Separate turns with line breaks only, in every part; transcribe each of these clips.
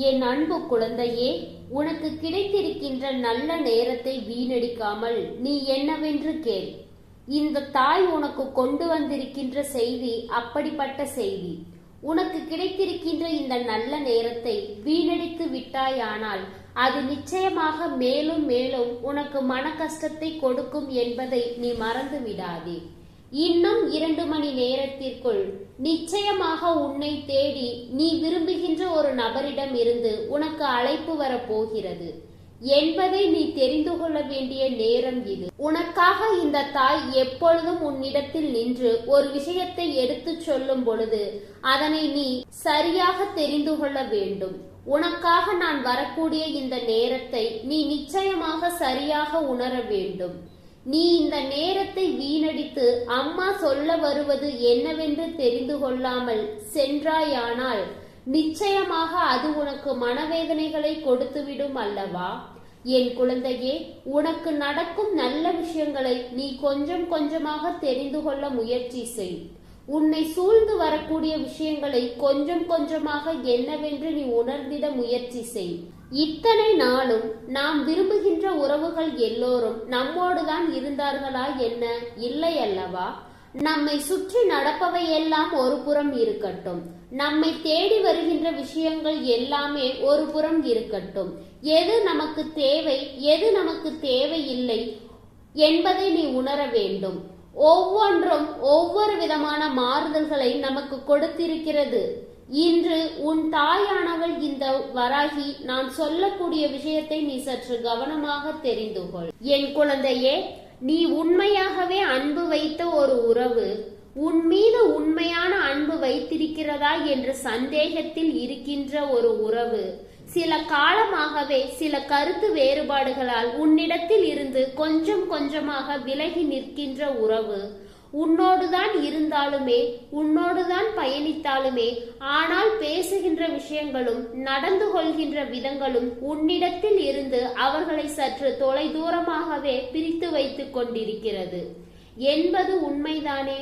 என் அன்பு குழந்தையே உனக்கு கிடைத்திருக்கின்ற நல்ல நேரத்தை வீணடிக்காமல் நீ என்னவென்று கேள். இந்த தாய் உனக்கு கொண்டு வந்திருக்கின்ற செய்தி அப்படிப்பட்ட செய்தி. உனக்கு கிடைத்திருக்கின்ற இந்த நல்ல நேரத்தை வீணடித்து விட்டாயானால் அது நிச்சயமாக மேலும் மேலும் உனக்கு மன கஷ்டத்தை கொடுக்கும் என்பதை நீ மறந்து விடாதே இன்னும் இரண்டு மணி நேரத்திற்குள் நிச்சயமாக உன்னை தேடி நீ விரும்புகின்ற ஒரு நபரிடம் இருந்து உனக்கு அழைப்பு வரப்போகிறது என்பதை நீ தெரிந்து கொள்ள வேண்டிய நேரம் இது. உனக்காக இந்த தாய் எப்பொழுதும் உன்னிடத்தில் நின்று ஒரு விஷயத்தை எடுத்துச் சொல்லும் பொழுது அதனை நீ சரியாக தெரிந்து கொள்ள வேண்டும். உனக்காக நான் வரக்கூடிய இந்த நேரத்தை நீ நிச்சயமாக சரியாக உணர வேண்டும். நீ இந்த நேரத்தை வீணடித்து அம்மா சொல்ல வருவது என்னவென்று தெரிந்து கொள்ளாமல் சென்றாயானால் நிச்சயமாக அது உனக்கு மனவேதனைகளை கொடுத்துவிடும் அல்லவா? என் குழந்தையே உனக்கு நடக்கும் நல்ல விஷயங்களை நீ கொஞ்சம் கொஞ்சமாக தெரிந்து கொள்ள முயற்சி செய். உன்னை சூழ்ந்து வரக்கூடிய விஷயங்களை கொஞ்சம் கொஞ்சமாக என்னவென்று நீ உணர்ந்திட முயற்சி செய். இத்தனை நாளும் நாம் விரும்புகின்ற உறவுகள் எல்லோரும் நம்மோடுதான் இருந்தார்களா என்ன? இல்லை அல்லவா நம்மை சுற்றி நடப்பவை எல்லாம் ஒரு புறம் இருக்கட்டும். நம்மை தேடி வருகின்ற விஷயங்கள் எல்லாமே ஒரு புறம் இருக்கட்டும். எது நமக்கு தேவை எது நமக்கு தேவையில்லை என்பதை நீ உணர வேண்டும். ஒவ்வொன்றும் ஒவ்வொரு விதமான மாறுதல்களை நமக்கு கொடுத்திருக்கிறது. இன்று உன் தாயானவள் இந்த வராகி நான் சொல்லக்கூடிய விஷயத்தை நீ சற்று கவனமாக தெரிந்து கொள். என் குழந்தையே நீ உண்மையாகவே அன்பு வைத்த ஒரு உறவு உன் மீது உண்மையான அன்பு வைத்திருக்கிறதா என்ற சந்தேகத்தில் இருக்கின்ற ஒரு உறவு. சில காலமாகவே சில கருத்து வேறுபாடுகளால் உன்னிடத்தில் இருந்து கொஞ்சம் கொஞ்சமாக விலகி நிற்கின்ற உறவு. உன்னோடுதான் இருந்தாலுமே உன்னோடுதான் பயணித்தாலுமே ஆனால் பேசுகின்ற விஷயங்களும் நடந்து கொள்கின்ற விதங்களும் உன்னிடத்தில் இருந்து அவர்களை சற்று தொலை தூரமாகவே பிரித்து வைத்துக் கொண்டிருக்கிறது. என்பது உண்மைதானே?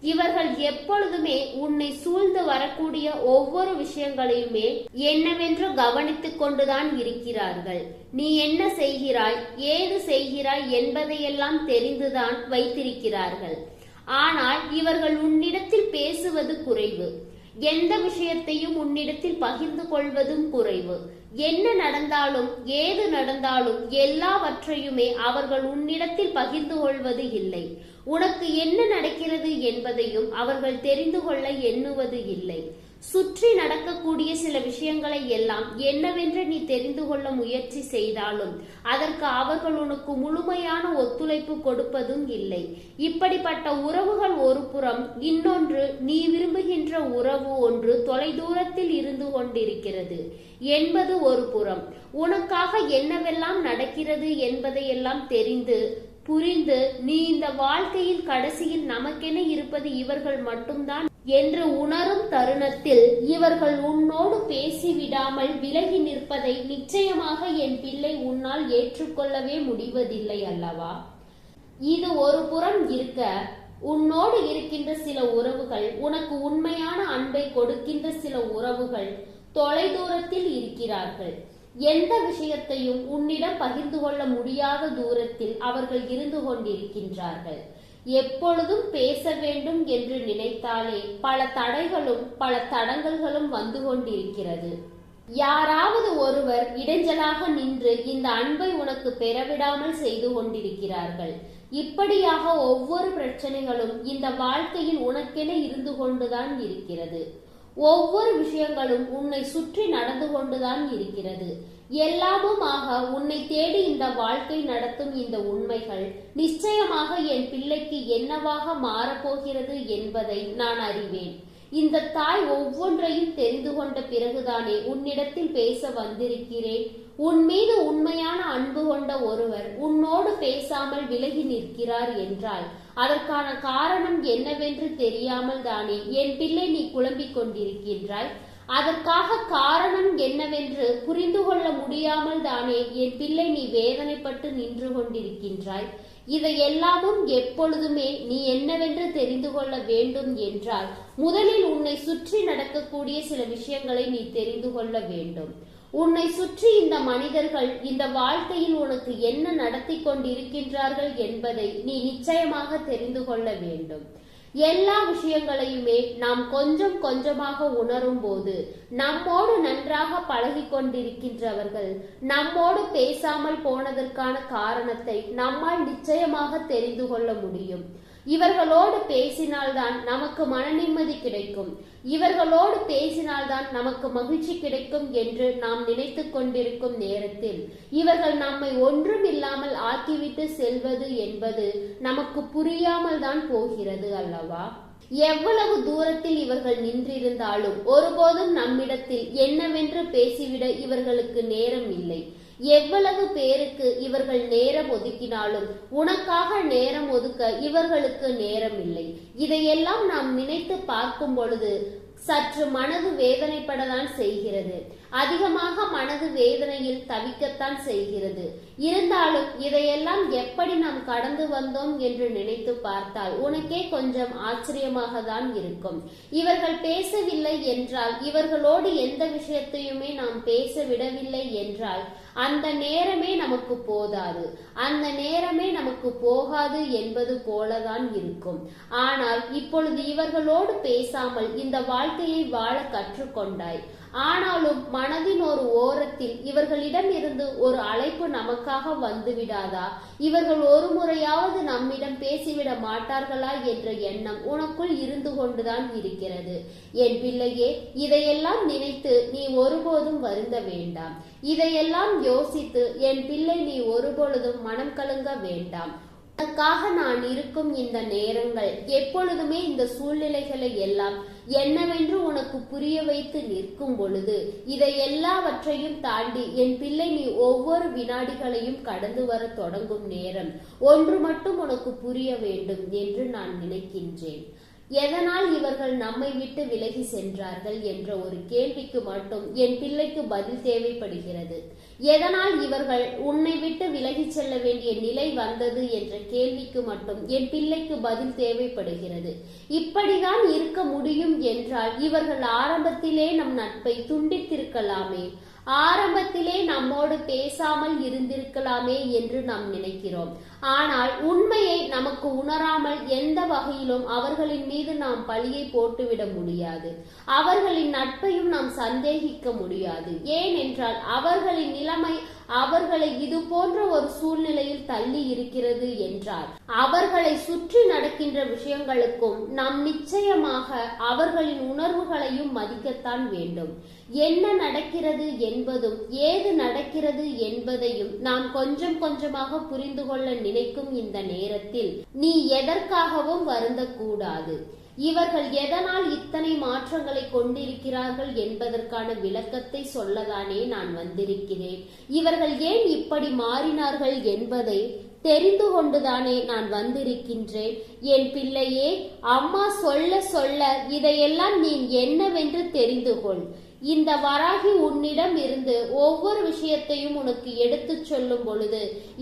இவர்கள் எப்பொழுதுமே உன்னை சூழ்ந்து வரக்கூடிய ஒவ்வொரு விஷயங்களையுமே என்னவென்று கவனித்துக் கொண்டுதான் இருக்கிறார்கள். நீ என்ன செய்கிறாய் ஏது செய்கிறாய் என்பதையெல்லாம் தெரிந்துதான் வைத்திருக்கிறார்கள். ஆனால் இவர்கள் உன்னிடத்தில் பேசுவது குறைவு. எந்த விஷயத்தையும் உன்னிடத்தில் பகிர்ந்து கொள்வதும் குறைவு. என்ன நடந்தாலும் ஏது நடந்தாலும் எல்லாவற்றையுமே அவர்கள் உன்னிடத்தில் பகிர்ந்து கொள்வது இல்லை. உனக்கு என்ன நடக்கிறது என்பதையும் அவர்கள் தெரிந்து கொள்ள எண்ணுவது இல்லை. சுற்றி நடக்கக்கூடிய சில விஷயங்களை எல்லாம் என்னவென்று நீ தெரிந்து கொள்ள முயற்சி செய்தாலும் அதற்கு அவர்கள் உனக்கு முழுமையான ஒத்துழைப்பு கொடுப்பதும் இல்லை. இப்படிப்பட்ட உறவுகள் ஒரு புறம் இன்னொன்று நீ விரும்புகின்ற உறவு ஒன்று தொலைதூரத்தில் இருந்து கொண்டிருக்கிறது. என்பது ஒரு புறம் உனக்காக என்னவெல்லாம் நடக்கிறது என்பதையெல்லாம் தெரிந்து புரிந்து நீ இந்த வாழ்க்கையில் கடைசியில் நமக்கென இருப்பது இவர்கள் மட்டும்தான் என்று உணரும் தருணத்தில் இவர்கள் உன்னோடு பேசிவிடாமல் விலகி நிற்பதை நிச்சயமாக என் பிள்ளை உன்னால் ஏற்றுக்கொள்ளவே முடிவதில்லை அல்லவா? இது ஒரு புறம் இருக்க உன்னோடு இருக்கின்ற சில உறவுகள் உனக்கு உண்மையான அன்பை கொடுக்கின்ற சில உறவுகள் தொலைதூரத்தில் இருக்கிறார்கள். எந்த விஷயத்தையும் உன்னிடம் பகிர்ந்து கொள்ள முடியாத தூரத்தில் அவர்கள் இருந்து கொண்டிருக்கின்றார்கள். எப்பொழுதும் பேச வேண்டும் என்று நினைத்தாலே பல தடைகளும் பல தடங்கல்களும் வந்து கொண்டிருக்கிறது. யாராவது ஒருவர் இடைஞ்சலாக நின்று இந்த அன்பை உனக்கு பெறவிடாமல் செய்து கொண்டிருக்கிறார்கள். இப்படியாக ஒவ்வொரு பிரச்சனைகளும் இந்த வாழ்க்கையில் உனக்கென இருந்து கொண்டுதான் இருக்கிறது. ஒவ்வொரு விஷயங்களும் உன்னை சுற்றி நடந்து கொண்டுதான் இருக்கிறது. எல்லாமுமாக உன்னை தேடி இந்த வாழ்க்கை நடத்தும் இந்த உண்மைகள் நிச்சயமாக என் பிள்ளைக்கு என்னவாக மாறப்போகிறது என்பதை நான் அறிவேன். இந்த தாய் ஒவ்வொன்றையும் தெரிந்து கொண்ட பிறகுதானே உன்னிடத்தில் பேச வந்திருக்கிறேன். உன் மீது உண்மையான அன்பு கொண்ட ஒருவர் உன்னோடு பேசாமல் விலகி நிற்கிறார் என்றால் அதற்கான காரணம் என்னவென்று தெரியாமல் தானே என் பிள்ளை நீ குழம்பிக் கொண்டிருக்கின்றாய். அதற்காக காரணம் என்னவென்று புரிந்து கொள்ள முடியாமல் தானே என் பிள்ளை நீ வேதனைப்பட்டு நின்று கொண்டிருக்கின்றாய். இதை எல்லாமும் எப்பொழுதுமே நீ என்னவென்று தெரிந்து கொள்ள வேண்டும் என்றால் முதலில் உன்னை சுற்றி நடக்கக்கூடிய சில விஷயங்களை நீ தெரிந்து கொள்ள வேண்டும். உன்னை சுற்றி இந்த மனிதர்கள் இந்த வாழ்க்கையில் உனக்கு என்ன நடத்தி கொண்டிருக்கின்றார்கள் என்பதை நீ நிச்சயமாக தெரிந்து கொள்ள வேண்டும். எல்லா விஷயங்களையுமே நாம் கொஞ்சம் கொஞ்சமாக உணரும் போது நம்மோடு நன்றாக பழகி கொண்டிருக்கின்றவர்கள் நம்மோடு பேசாமல் போனதற்கான காரணத்தை நம்மால் நிச்சயமாக தெரிந்து கொள்ள முடியும். இவர்களோடு பேசினால்தான் நமக்கு மன நிம்மதி கிடைக்கும். இவர்களோடு பேசினால்தான் நமக்கு மகிழ்ச்சி கிடைக்கும் என்று நாம் நினைத்து கொண்டிருக்கும் நேரத்தில். இவர்கள் நம்மை ஒன்றும் இல்லாமல் ஆக்கிவிட்டு செல்வது என்பது நமக்கு புரியாமல் தான் போகிறது அல்லவா? எவ்வளவு தூரத்தில் இவர்கள் நின்றிருந்தாலும் ஒருபோதும் நம்மிடத்தில் என்னவென்று பேசிவிட இவர்களுக்கு நேரம் இல்லை. எவ்வளவு பேருக்கு இவர்கள் நேரம் ஒதுக்கினாலும் உனக்காக நேரம் ஒதுக்க இவர்களுக்கு நேரம் இல்லை இதையெல்லாம் நாம் நினைத்து பார்க்கும் பொழுது சற்று மனது வேதனைப்படத்தான் செய்கிறது. அதிகமாக மனது வேதனையில் தவிக்கத்தான் செய்கிறது. இருந்தாலும் இதையெல்லாம் எப்படி நாம் கடந்து வந்தோம் என்று நினைத்து பார்த்தால் உனக்கே கொஞ்சம் ஆச்சரியமாக தான் இருக்கும். இவர்கள் பேசவில்லை என்றால் இவர்களோடு எந்த விஷயத்தையுமே நாம் பேச விடவில்லை என்றால் அந்த நேரமே நமக்கு போதாது. அந்த நேரமே நமக்கு போகாது என்பது போலதான் இருக்கும். ஆனால் இப்பொழுது இவர்களோடு பேசாமல் இந்த வாழ்க்கையை வாழ கற்றுக்கொண்டாய். ஆனாலும் மனதின் ஒரு ஓரத்தில் இவர்களிடம் இருந்து ஒரு அழைப்பு நமக்கு நமக்காக வந்துவிடாதா? இவர்கள் ஒரு முறையாவது நம்மிடம் பேசிவிட மாட்டார்களா என்ற எண்ணம் உனக்குள் இருந்து கொண்டுதான் இருக்கிறது. என் பிள்ளையே இதையெல்லாம் நினைத்து நீ ஒருபோதும் வருந்த வேண்டாம். இதையெல்லாம் யோசித்து என் பிள்ளை நீ ஒருபொழுதும் மனம் கலங்க வேண்டாம். அதற்காக நான் இருக்கும் இந்த நேரங்கள் எப்பொழுதுமே இந்த சூழ்நிலைகளை எல்லாம் என்னவென்று உனக்கு புரிய வைத்து நிற்கும் பொழுது இதை எல்லாவற்றையும் தாண்டி என் பிள்ளை நீ ஒவ்வொரு வினாடிகளையும் கடந்து வர தொடங்கும் நேரம் ஒன்று மட்டும் உனக்கு புரிய வேண்டும் என்று நான் நினைக்கின்றேன். எதனால் இவர்கள் நம்மை விட்டு விலகி சென்றார்கள் என்ற ஒரு கேள்விக்கு மட்டும் என் பிள்ளைக்கு பதில் தேவைப்படுகிறது. எதனால் இவர்கள் உன்னை விட்டு விலகிச் செல்ல வேண்டிய நிலை வந்தது என்ற கேள்விக்கு மட்டும் என் பிள்ளைக்கு பதில் தேவைப்படுகிறது. இப்படிதான் இருக்க முடியும் என்றால் இவர்கள் ஆரம்பத்திலே நம் நட்பை துண்டித்திருக்கலாமே. ஆரம்பத்திலே நம்மோடு பேசாமல் இருந்திருக்கலாமே என்று நாம் நினைக்கிறோம். ஆனால் உண்மையை நமக்கு உணராமல் எந்த வகையிலும் அவர்களின் மீது நாம் பழியை போட்டுவிட முடியாது. அவர்களின் நட்பையும் நாம் சந்தேகிக்க முடியாது. ஏனென்றால் அவர்களின் நிலைமை அவர்களை இது போன்ற ஒரு சூழ்நிலையில் தள்ளி இருக்கிறது என்றார். அவர்களை சுற்றி நடக்கின்ற விஷயங்களுக்கும் நாம் நிச்சயமாக அவர்களின் உணர்வுகளையும் மதிக்கத்தான் வேண்டும். என்ன நடக்கிறது என்பதும் ஏது நடக்கிறது என்பதையும் நாம் கொஞ்சம் கொஞ்சமாக புரிந்து கொள்ள நினைக்கும் இந்த நேரத்தில் நீ எதற்காகவும் வருந்தக்கூடாது. இவர்கள் எதனால் இத்தனை மாற்றங்களை கொண்டிருக்கிறார்கள் என்பதற்கான விளக்கத்தை சொல்லதானே நான் வந்திருக்கிறேன். இவர்கள் ஏன் இப்படி மாறினார்கள் என்பதை தெரிந்து கொண்டுதானே நான் வந்திருக்கின்றேன். என் பிள்ளையே அம்மா சொல்ல சொல்ல இதையெல்லாம் நீ என்னவென்று தெரிந்து கொள். இந்த வராகி உன்னிடம் இருந்து ஒவ்வொரு விஷயத்தையும் உனக்கு எடுத்துச் சொல்லும் பொழுது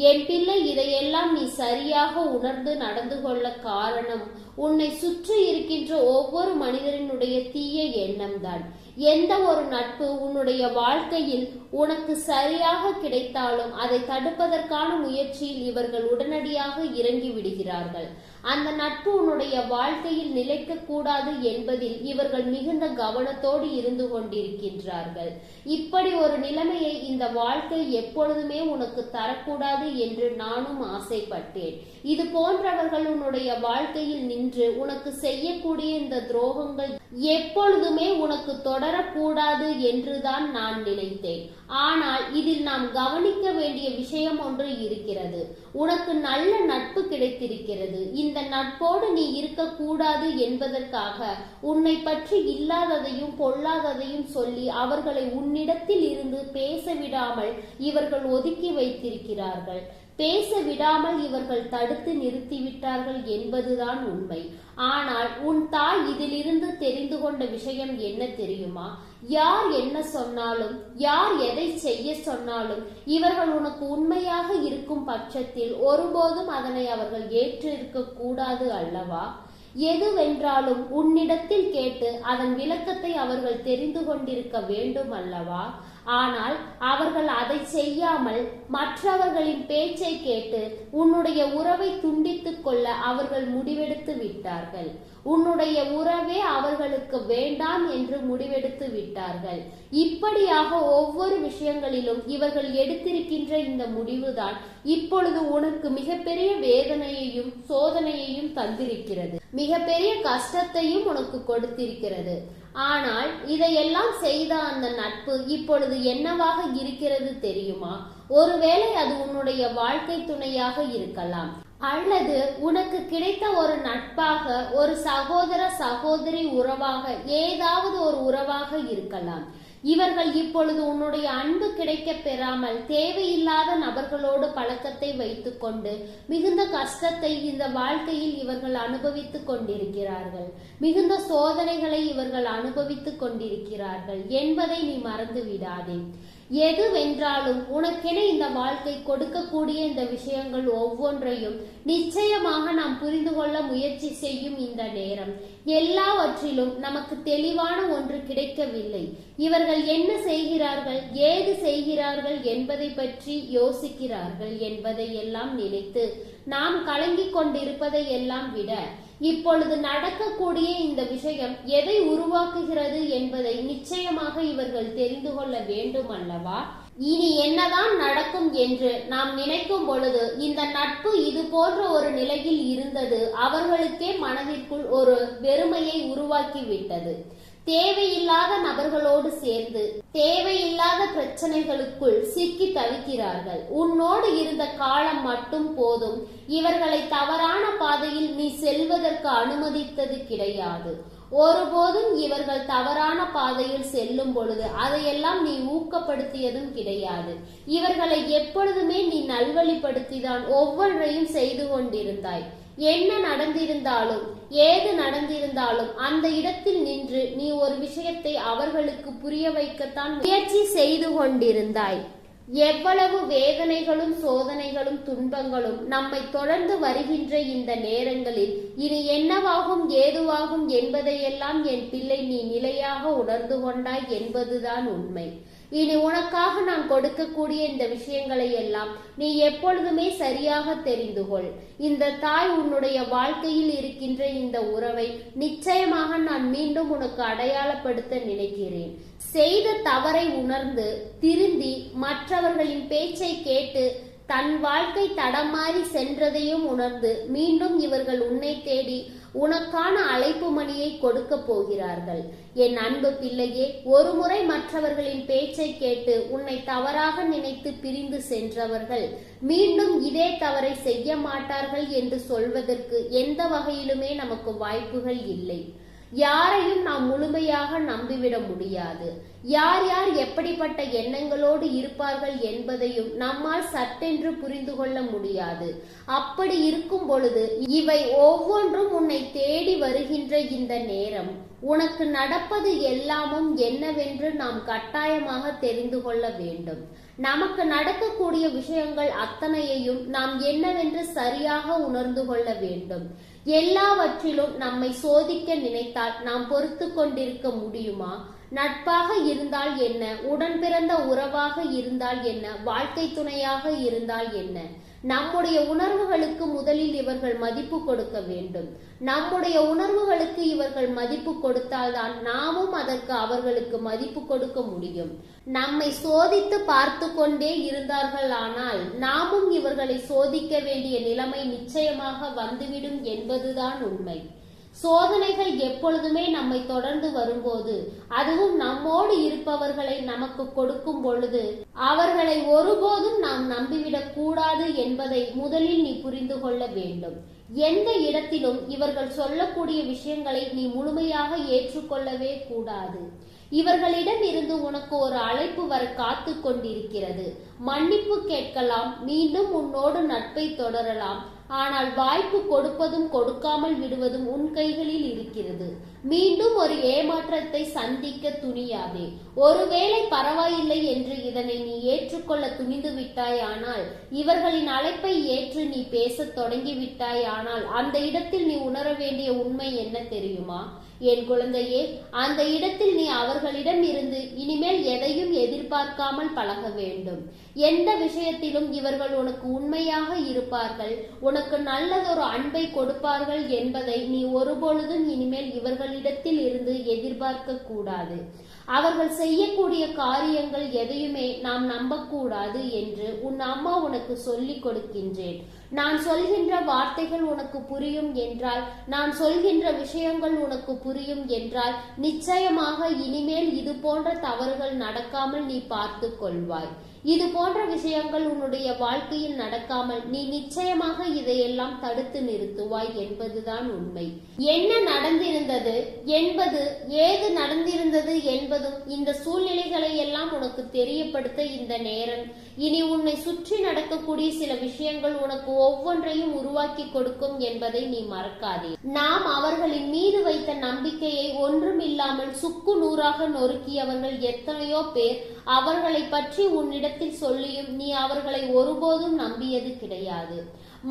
என் பிள்ளை இதையெல்லாம் நீ சரியாக உணர்ந்து நடந்து கொள்ள காரணம் உன்னை சுற்றி இருக்கின்ற ஒவ்வொரு மனிதரினுடைய தீய எண்ணம்தான். எந்த ஒரு நட்பு உன்னுடைய வாழ்க்கையில் உனக்கு சரியாக கிடைத்தாலும் அதை தடுப்பதற்கான முயற்சியில் இவர்கள் உடனடியாக இறங்கி விடுகிறார்கள். அந்த நட்பு உன்னுடைய வாழ்க்கையில் நிலைக்க கூடாது என்பதில் இவர்கள் மிகுந்த கவனத்தோடு இருந்து கொண்டிருக்கின்றார்கள். இப்படி ஒரு நிலைமையை இந்த வாழ்க்கை எப்பொழுதுமே உனக்கு தரக்கூடாது என்று நானும் ஆசைப்பட்டேன். இது போன்றவர்கள் உன்னுடைய வாழ்க்கையில் நின்று உனக்கு செய்யக்கூடிய இந்த துரோகங்கள் எப்பொழுதுமே உனக்கு தொடரக்கூடாது என்றுதான் நான் நினைத்தேன். ஆனால் இதில் நாம் கவனிக்க வேண்டிய விஷயம் ஒன்று இருக்கிறது. உனக்கு நல்ல நட்பு கிடைத்திருக்கிறது. இந்த நட்போடு நீ இருக்கக்கூடாது என்பதற்காக உன்னை பற்றி இல்லாததையும் பொல்லாததையும் சொல்லி அவர்களை உன்னிடத்தில் இருந்து பேச விடாமல் இவர்கள் ஒதுக்கி வைத்திருக்கிறார்கள். பேச விடாமல் இவர்கள் தடுத்து நிறுத்திவிட்டார்கள் என்பதுதான் உண்மை. ஆனால் உன் தாய் இதிலிருந்து தெரிந்து கொண்ட விஷயம் என்ன தெரியுமா? யார் என்ன சொன்னாலும் யார் எதை செய்ய சொன்னாலும் இவர்கள் உனக்கு உண்மையாக இருக்கும் பட்சத்தில் ஒருபோதும் அதனை அவர்கள் ஏற்று இருக்க கூடாது அல்லவா? எதுவென்றாலும் உன்னிடத்தில் கேட்டு அதன் விளக்கத்தை அவர்கள் தெரிந்து கொண்டிருக்க வேண்டும் அல்லவா? ஆனால் அவர்கள் அதை செய்யாமல் மற்றவர்களின் பேச்சை கேட்டு உன்னுடைய உறவை துண்டித்துக் கொள்ள அவர்கள் முடிவெடுத்து விட்டார்கள். உன்னுடைய உறவே அவர்களுக்கு வேண்டாம் என்று முடிவெடுத்து விட்டார்கள். இப்படியாக ஒவ்வொரு விஷயங்களிலும் இவர்கள் எடுத்திருக்கின்ற இந்த முடிவுதான் இப்பொழுது உனக்கு மிகப்பெரிய வேதனையையும் சோதனையையும் தந்திருக்கிறது. மிகப்பெரிய கஷ்டத்தையும் உனக்கு கொடுத்திருக்கிறது. ஆனால் இதையெல்லாம் செய்த அந்த நட்பு இப்பொழுது என்னவாக இருக்கிறது தெரியுமா? ஒருவேளை அது உன்னுடைய வாழ்க்கை துணையாக இருக்கலாம். அல்லது உனக்கு கிடைத்த ஒரு நட்பாக ஒரு சகோதர சகோதரி உறவாக ஏதாவது ஒரு உறவாக இருக்கலாம். இவர்கள் இப்பொழுது உன்னுடைய அன்பு கிடைக்க பெறாமல் தேவையில்லாத நபர்களோடு பழக்கத்தை வைத்துக்கொண்டு மிகுந்த கஷ்டத்தை இந்த வாழ்க்கையில் இவர்கள் அனுபவித்துக் கொண்டிருக்கிறார்கள். மிகுந்த சோதனைகளை இவர்கள் அனுபவித்துக் கொண்டிருக்கிறார்கள் என்பதை நீ மறந்து விடாதே எதுவென்றாலும் உனக்கென இந்த வாழ்க்கை கொடுக்கக்கூடிய இந்த விஷயங்கள் ஒவ்வொன்றையும் நிச்சயமாக நாம் புரிந்து கொள்ள முயற்சி செய்யும் இந்த நேரம். எல்லாவற்றிலும் நமக்கு தெளிவான ஒன்று கிடைக்கவில்லை. இவர்கள் என்ன செய்கிறார்கள் ஏது செய்கிறார்கள் என்பதை பற்றி யோசிக்கிறார்கள் என்பதை எல்லாம் நினைத்து நாம் கலங்கிக் கொண்டிருப்பதை எல்லாம் விட இப்பொழுது நடக்கக்கூடிய இந்த விஷயம் எதை உருவாக்குகிறது என்பதை நிச்சயமாக இவர்கள் தெரிந்து கொள்ள வேண்டும் அல்லவா? இனி என்னதான் நடக்கும் என்று நாம் நினைக்கும் பொழுது இந்த நட்பு இது போன்ற ஒரு நிலையில் இருந்தது அவர்களுக்கே மனதிற்குள் ஒரு வெறுமையை உருவாக்கி விட்டது தேவையில்லாத நபர்களோடு சேர்ந்து தேவையில்லாத பிரச்சனைகளுக்குள் சிக்கி தவிக்கிறார்கள். உன்னோடு இருந்த காலம் மட்டும் போதும். இவர்களை தவறான பாதையில் நீ செல்வதற்கு அனுமதித்தது கிடையாது. ஒருபோதும் இவர்கள் தவறான பாதையில் செல்லும் பொழுது அதையெல்லாம் நீ ஊக்கப்படுத்தியதும் கிடையாது. இவர்களை எப்பொழுதுமே நீ நல்வழிப்படுத்திதான் ஒவ்வொன்றையும் செய்து கொண்டிருந்தாய். என்ன நடந்திருந்தாலும் ஏது நடந்திருந்தாலும் அந்த இடத்தில் நின்று நீ ஒரு விஷயத்தை அவர்களுக்கு புரிய வைக்கத்தான் முயற்சி செய்து கொண்டிருந்தாய். எவ்வளவு வேதனைகளும் சோதனைகளும் துன்பங்களும் நம்மை தொடர்ந்து வருகின்ற இந்த நேரங்களில் இனி என்னவாகும் ஏதுவாகும் என்பதையெல்லாம் என் பிள்ளை நீ நிலையாக உணர்ந்து கொண்டாய் என்பதுதான் உண்மை. இனி உனக்காக நான் கொடுக்கக்கூடிய இந்த விஷயங்களை எல்லாம் நீ எப்பொழுதுமே சரியாக தெரிந்து கொள். இந்த தாய் உன்னுடைய வாழ்க்கையில் இருக்கின்ற இந்த உறவை நிச்சயமாக நான் மீண்டும் உனக்கு அடையாளப்படுத்த நினைக்கிறேன். செய்த தவறை உணர்ந்து திருந்தி மற்றவர்களின் பேச்சை கேட்டு தன் வாழ்க்கை தடமாறி சென்றதையும் உணர்ந்து மீண்டும் இவர்கள் உன்னை தேடி உனக்கான அழைப்பு மணியை கொடுக்க போகிறார்கள். என் அன்பு பிள்ளையே ஒருமுறை மற்றவர்களின் பேச்சை கேட்டு உன்னை தவறாக நினைத்து பிரிந்து சென்றவர்கள் மீண்டும் இதே தவறை செய்ய மாட்டார்கள் என்று சொல்வதற்கு எந்த வகையிலுமே நமக்கு வாய்ப்புகள் இல்லை. யாரையும் நாம் முழுமையாக நம்பிவிட முடியாது. யார் யார் எப்படிப்பட்ட எண்ணங்களோடு இருப்பார்கள் என்பதையும் நம்மால் சட்டென்று புரிந்து கொள்ள முடியாது. அப்படி இருக்கும் பொழுது இவை ஒவ்வொன்றும் உன்னை தேடி வருகின்ற இந்த நேரம். உனக்கு நடப்பது எல்லாமும் என்னவென்று நாம் கட்டாயமாக தெரிந்து கொள்ள வேண்டும். நமக்கு நடக்கக்கூடிய விஷயங்கள் அத்தனையையும் நாம் என்னவென்று சரியாக உணர்ந்து கொள்ள வேண்டும். எல்லாவற்றிலும் நம்மை சோதிக்க நினைத்தால் நாம் பொறுத்து கொண்டிருக்க முடியுமா? நட்பாக இருந்தால் என்ன? உடன் பிறந்த உறவாக இருந்தால் என்ன? வாழ்க்கை துணையாக இருந்தால் என்ன? நம்முடைய உணர்வுகளுக்கு முதலில் இவர்கள் மதிப்பு கொடுக்க வேண்டும். நம்முடைய உணர்வுகளுக்கு இவர்கள் மதிப்பு கொடுத்தால்தான் நாமும் அதற்கு அவர்களுக்கு மதிப்பு கொடுக்க முடியும். நம்மை சோதித்து பார்த்து கொண்டே இருந்தார்கள் ஆனால் நாமும் இவர்களை சோதிக்க வேண்டிய நிலைமை நிச்சயமாக வந்துவிடும் என்பதுதான் உண்மை. சோதனைகள் எப்பொழுதுமே நம்மை தொடர்ந்து வரும்போது அதுவும் நம்மோடு இருப்பவர்களை நமக்கு கொடுக்கும் பொழுது அவர்களை ஒருபோதும் நாம் நம்பிவிடக் கூடாது என்பதை முதலில் நீ புரிந்து கொள்ள வேண்டும். எந்த இடத்திலும் இவர்கள் சொல்லக்கூடிய விஷயங்களை நீ முழுமையாக ஏற்றுக்கொள்ளவே கூடாது. இவர்களிடம் இருந்து உனக்கு ஒரு அழைப்பு வர காத்து கொண்டிருக்கிறது. மன்னிப்பு கேட்கலாம் மீண்டும் உன்னோடு நட்பை தொடரலாம். ஆனால் வாய்ப்பு கொடுப்பதும் கொடுக்காமல் விடுவதும் உன் கைகளில் இருக்கிறது. மீண்டும் ஒரு ஏமாற்றத்தை சந்திக்க துணியாதே. ஒருவேளை பரவாயில்லை என்று இதனை நீ ஏற்றுக்கொள்ள துணிந்து விட்டாயானால் இவர்களின் அழைப்பை ஏற்று நீ பேசத் தொடங்கி விட்டாயானால் அந்த இடத்தில் நீ உணர வேண்டிய உண்மை என்ன தெரியுமா? என் குழந்தையே அந்த இடத்தில் நீ அவர்களிடம் இருந்து இனிமேல் எதையும் எதிர்பார்க்காமல் பழக வேண்டும். எந்த விஷயத்திலும் இவர்கள் உனக்கு உண்மையாக இருப்பார்கள் உனக்கு நல்லதொரு அன்பை கொடுப்பார்கள் என்பதை நீ ஒருபொழுதும் இனிமேல் இவர்கள் இவர்களிடத்தில் இருந்து எதிர்பார்க்க கூடாது. அவர்கள் செய்யக்கூடிய காரியங்கள் எதையுமே நாம் நம்பக்கூடாது என்று உன் அம்மா உனக்கு சொல்லிக் கொடுக்கின்றேன். நான் சொல்கின்ற வார்த்தைகள் உனக்கு புரியும் என்றால் நான் சொல்கின்ற விஷயங்கள் உனக்கு புரியும் என்றால் நிச்சயமாக இனிமேல் இது போன்ற தவறுகள் நடக்காமல் நீ பார்த்து கொள்வாய். இது போன்ற விஷயங்கள் உன்னுடைய வாழ்க்கையில் நடக்காமல் நீ நிச்சயமாக இதையெல்லாம் தடுத்து நிறுத்துவாய் என்பதுதான் உண்மை. என்ன நடந்திருந்தது என்பது ஏது நடந்திருந்தது என்பதும் இந்த சூழ்நிலைகளை எல்லாம் உனக்கு தெரியப்படுத்த இந்த நேரம். இனி உன்னை சுற்றி நடக்கக்கூடிய சில விஷயங்கள் உனக்கு ஒவ்வொன்றையும் உருவாக்கி கொடுக்கும் என்பதை நீ மறக்காதே. நாம் அவர்களின் மீது வைத்த நம்பிக்கையை ஒன்றுமில்லாமல் சுக்கு நூறாக நொறுக்கியவர்கள் எத்தனையோ பேர் அவர்களை பற்றி உன்னிடம் உன்னிடத்தில் சொல்லியும் நீ அவர்களை ஒருபோதும் நம்பியது கிடையாது.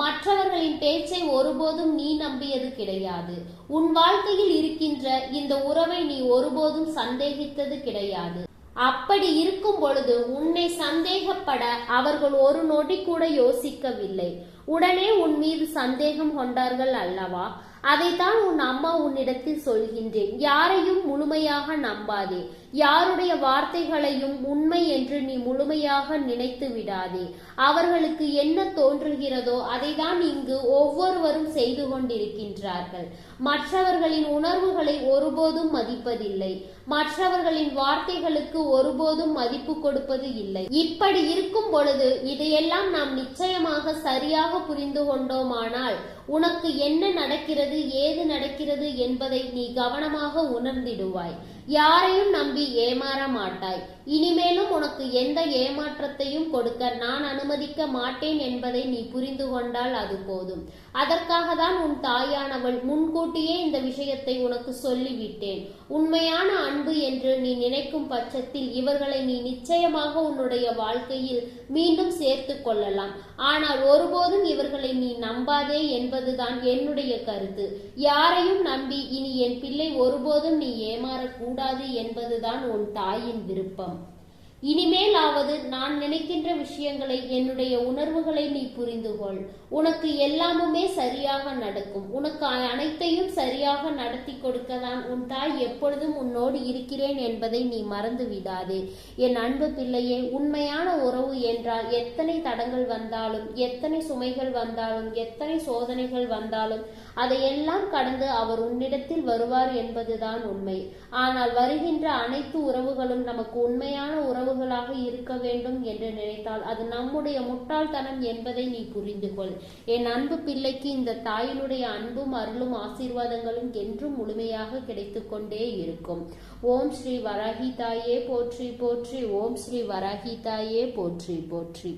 மற்றவர்களின் பேச்சை ஒருபோதும் நீ நம்பியது கிடையாது. உன் வாழ்க்கையில் இருக்கின்ற இந்த உறவை நீ ஒருபோதும் சந்தேகித்தது கிடையாது. அப்படி இருக்கும் பொழுது உன்னை சந்தேகப்பட அவர்கள் ஒரு நொடி கூட யோசிக்கவில்லை. உடனே உன் மீது சந்தேகம் கொண்டார்கள் அல்லவா? அதைத்தான் உன் அம்மா உன்னிடத்தில் சொல்கின்றேன். யாரையும் முழுமையாக நம்பாதே. யாருடைய வார்த்தைகளையும் உண்மை என்று நீ முழுமையாக நினைத்து விடாதே. அவர்களுக்கு என்ன தோன்றுகிறதோ அதைதான் இங்கு ஒவ்வொருவரும் செய்து கொண்டிருக்கின்றார்கள். மற்றவர்களின் உணர்வுகளை ஒருபோதும் மதிப்பதில்லை. மற்றவர்களின் வார்த்தைகளுக்கு ஒருபோதும் மதிப்பு கொடுப்பது இல்லை. இப்படி இருக்கும் பொழுது இதையெல்லாம் நாம் நிச்சயமாக சரியாக புரிந்து கொண்டோமானால் உனக்கு என்ன நடக்கிறது ஏது நடக்கிறது என்பதை நீ கவனமாக உணர்ந்திடுவாய். யாரையும் நம்பி ஏமாற மாட்டாய். இனிமேலும் உனக்கு எந்த ஏமாற்றத்தையும் கொடுக்க நான் அனுமதிக்க மாட்டேன் என்பதை நீ புரிந்து கொண்டால் அது போதும். அதற்காக தான் உன் தாயானவள் முன்கூட்டியே இந்த விஷயத்தை உனக்கு சொல்லிவிட்டேன். உண்மையான அன்பு என்று நீ நினைக்கும் பட்சத்தில் இவர்களை நீ நிச்சயமாக உன்னுடைய வாழ்க்கையில் மீண்டும் சேர்த்து கொள்ளலாம். ஆனால் ஒருபோதும் இவர்களை நீ நம்பாதே என்பதுதான் என்னுடைய கருத்து. யாரையும் நம்பி இனி என் பிள்ளை ஒருபோதும் நீ ஏமாறக்கூடாது என்பதுதான் உன் தாயின் விருப்பம். இனிமேலாவது நான் நினைக்கின்ற விஷயங்களை என்னுடைய உணர்வுகளை நீ புரிந்து கொள் உனக்கு எல்லாமுமே சரியாக நடக்கும். உனக்கு அனைத்தையும் சரியாக நடத்தி கொடுக்க தான் உன் தாய் எப்பொழுதும் உன்னோடு இருக்கிறேன் என்பதை நீ மறந்து விடாதே. என் அன்பு பிள்ளையே உண்மையான உறவு என்றால் எத்தனை தடங்கள் வந்தாலும் எத்தனை சுமைகள் வந்தாலும் எத்தனை சோதனைகள் வந்தாலும் அதையெல்லாம் கடந்து அவர் உன்னிடத்தில் வருவார் என்பதுதான் உண்மை. ஆனால் வருகின்ற அனைத்து உறவுகளும் நமக்கு உண்மையான உறவுகளாக இருக்க வேண்டும் என்று நினைத்தால் அது நம்முடைய முட்டாள்தனம் என்பதை நீ புரிந்து கொள் என் அன்பு பிள்ளைக்கு இந்த தாயினுடைய அன்பும் அருளும் ஆசீர்வாதங்களும் என்றும் முழுமையாக கிடைத்து கொண்டே இருக்கும். ஓம் ஸ்ரீ வராகி தாயே போற்றி போற்றி. ஓம் ஸ்ரீ வராகி தாயே போற்றி போற்றி.